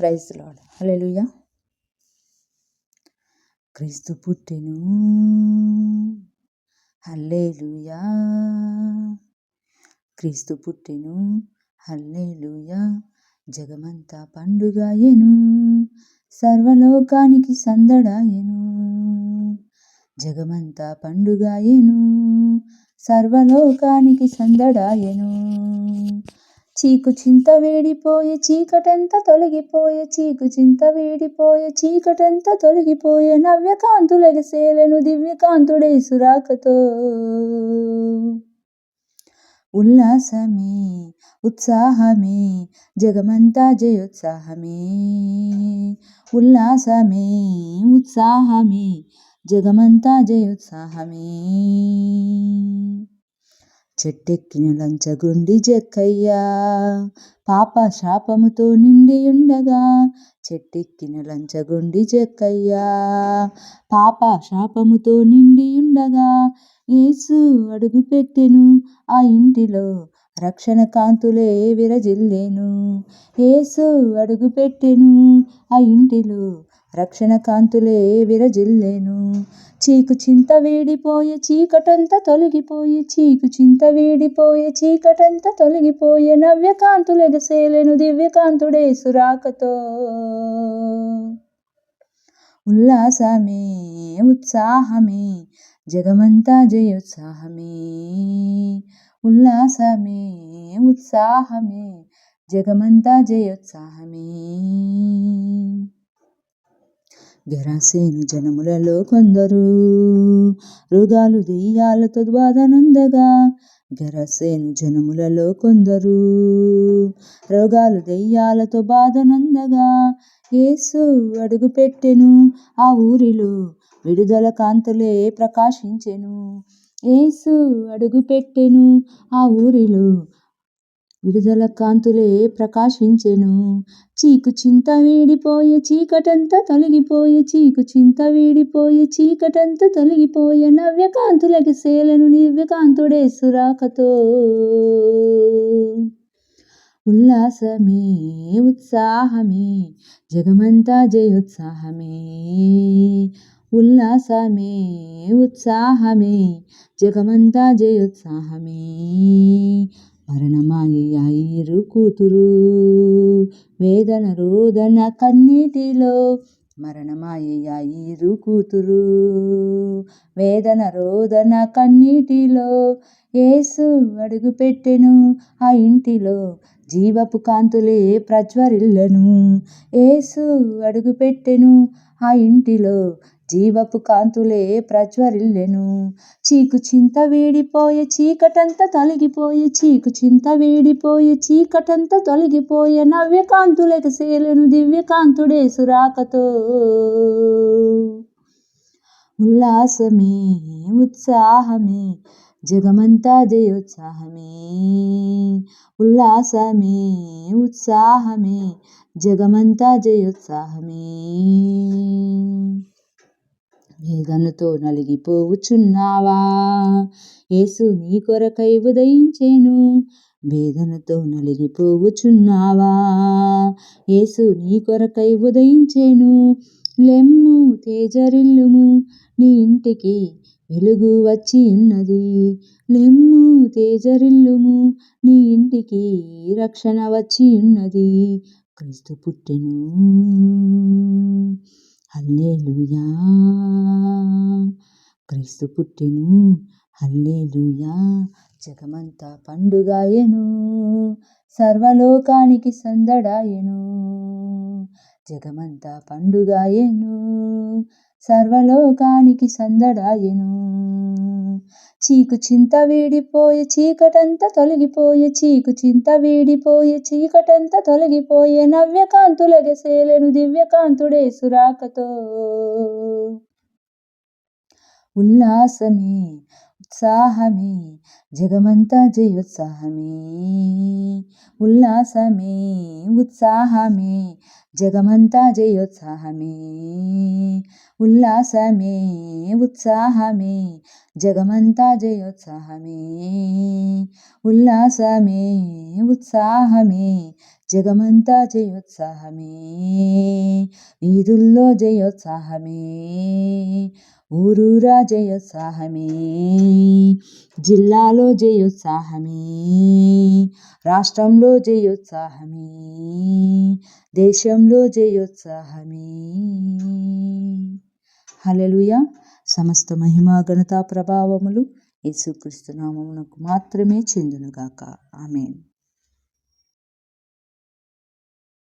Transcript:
Praise lord హల్లెలూయా. క్రీస్తు పుట్టెను. హల్లెలూయా. క్రీస్తు పుట్టెను. హల్లెలూయా. జగమంతా పండుగాయను. సర్వలోకానికి సందడాయెను. జగమంతా పండుగాయను. సర్వలోకానికి సందడాయెను. చీకు చింత వేడిపోయే చీకటంతా తొలగిపోయే చీకు చింత వేడిపోయే చీకటంతా తొలగిపోయే నవ్యకాంతులగసేలను దివ్యకాంతుడే సురాకతో. ఉల్లాసమే ఉత్సాహమే జగమంతా జయోత్సాహమే. ఉల్లాసమే ఉత్సాహమే జగమంతా జయోత్సాహమే. చెట్టెక్కిన లంచగుండి జక్కయ్యా. పాప శాపముతో నిండి ఉండగా చెట్టెక్కిన లంచగుండి జక్కయ్యా. పాప శాపముతో నిండి ఉండగా యేసు అడుగు పెట్టెను. ఆ ఇంటిలో రక్షణ కాంతులే విరజిల్లేను. యేసు అడుగు పెట్టెను. ఆ ఇంటిలో రక్షణ కాంతులే విరజిల్లేను. చీకు చింత వేడిపోయే చీకటంతా తొలగిపోయి చీకు చింత వేడిపోయే చీకటంతా తొలగిపోయే నవ్యకాంతులెగసేలెను దివ్యకాంతుడే సురాకతో. ఉల్లాసమే ఉత్సాహమే జగమంతా జయోత్సాహమే. ఉల్లాసమే ఉత్సాహమే జగమంతా జయోత్సాహమే. గెరాసేను జనములలో కొందరు. రోగాలు దెయ్యాలతో బాధనందగా గెరసేను జనములలో కొందరు. రోగాలు దెయ్యాలతో బాధనందగా యేసు అడుగు పెట్టెను ఆ ఊరిలో విడుదల కాంతులే ప్రకాశించెను. యేసు అడుగు పెట్టెను ఆ ఊరిలో విడుదల కాంతులే ప్రకాశించెను. చీకు చింత వీడిపోయే చీకటంతా తొలగిపోయే చీకు చింత వీడిపోయే చీకటంతా తొలగిపోయే నవ్యకాంతులకి సేలను నివ్యకాంతుడే సురాకతో ఉల్లాసమే ఉత్సాహమే జగమంతా జయోత్సాహమే. ఉల్లాసమే ఉత్సాహమే జగమంతా జయోత్సాహమే. మరణమాయరు కూతురు. వేదన రోదన కన్నీటిలో మరణమాయరు కూతురు. వేదన రోదన కన్నీటిలో ఏసు అడుగు పెట్టెను ఆ ఇంటిలో జీవపు కాంతులే ప్రజ్వరిల్లను. ఏసు అడుగు పెట్టెను ఆ ఇంటిలో జీవపు కాంతులే ప్రజ్వరిల్లెను. చీకు చింత వేడిపోయే చీకటంతా తొలగిపోయే చీకు చింత వేడిపోయే చీకటంతా తొలగిపోయే నవ్యకాంతులకు సేలను దివ్యకాంతుడే సురాకతో. ఉల్లాసమే ఉత్సాహమే జగమంతా జయోత్సాహమే. ఉల్లాసమే ఉత్సాహమే జగమంతా జయోత్సాహమే. వేదనతో నలిగిపోవుచున్నావా యేసు నీ కొరకై ఉదయించేను. వేదనతో నలిగిపోవుచున్నావా యేసు నీ కొరకై ఉదయించేను. లెమ్ము తేజరిల్లుము నీ ఇంటికి వెలుగు వచ్చి ఉన్నది. లెమ్ము తేజరిల్లుము నీ ఇంటికి రక్షణ వచ్చి ఉన్నది. క్రీస్తు పుట్టెను. హల్లేలుయా. క్రీస్తు పుట్టెను. హల్లేలుయా. జగమంతా పండుగాయను. సర్వలోకానికి సందడాయను. జగమంతా పండుగాయను. సర్వలోకానికి సందడాయను. చీకు చింత వీడిపోయే చీకటంతా తొలగిపోయే చీకు చింత వీడిపోయే చీకటంతా తొలగిపోయే నవ్యకాంతులగసేలను దివ్యకాంతుడే సురాకతో. ఉల్లాసమే ఉత్సాహమే జగమంతా జయోత్సాహమే. ఉల్లాసమే ఉత్సాహమే జగమంతా జయోత్సాహమే. ఉల్లాసమే ఉత్సాహమే జగమంతా జయోత్సాహమే. ఉల్లాసమే ఉత్సాహమే జగమంతా జయోత్సాహమే. వీధుల్లో జయోత్సాహమే ఊరూరా జయోత్సాహమే జిల్లాలో జయోత్సాహమే రాష్ట్రంలో జయోత్సాహమే దేశంలో జయోత్సాహమే. హలలుయ సమస్త మహిమా ఘనతా ప్రభావములు యేసుక్రీస్తు నామమునకు మాత్రమే చెందునుగాక. ఆమెన్.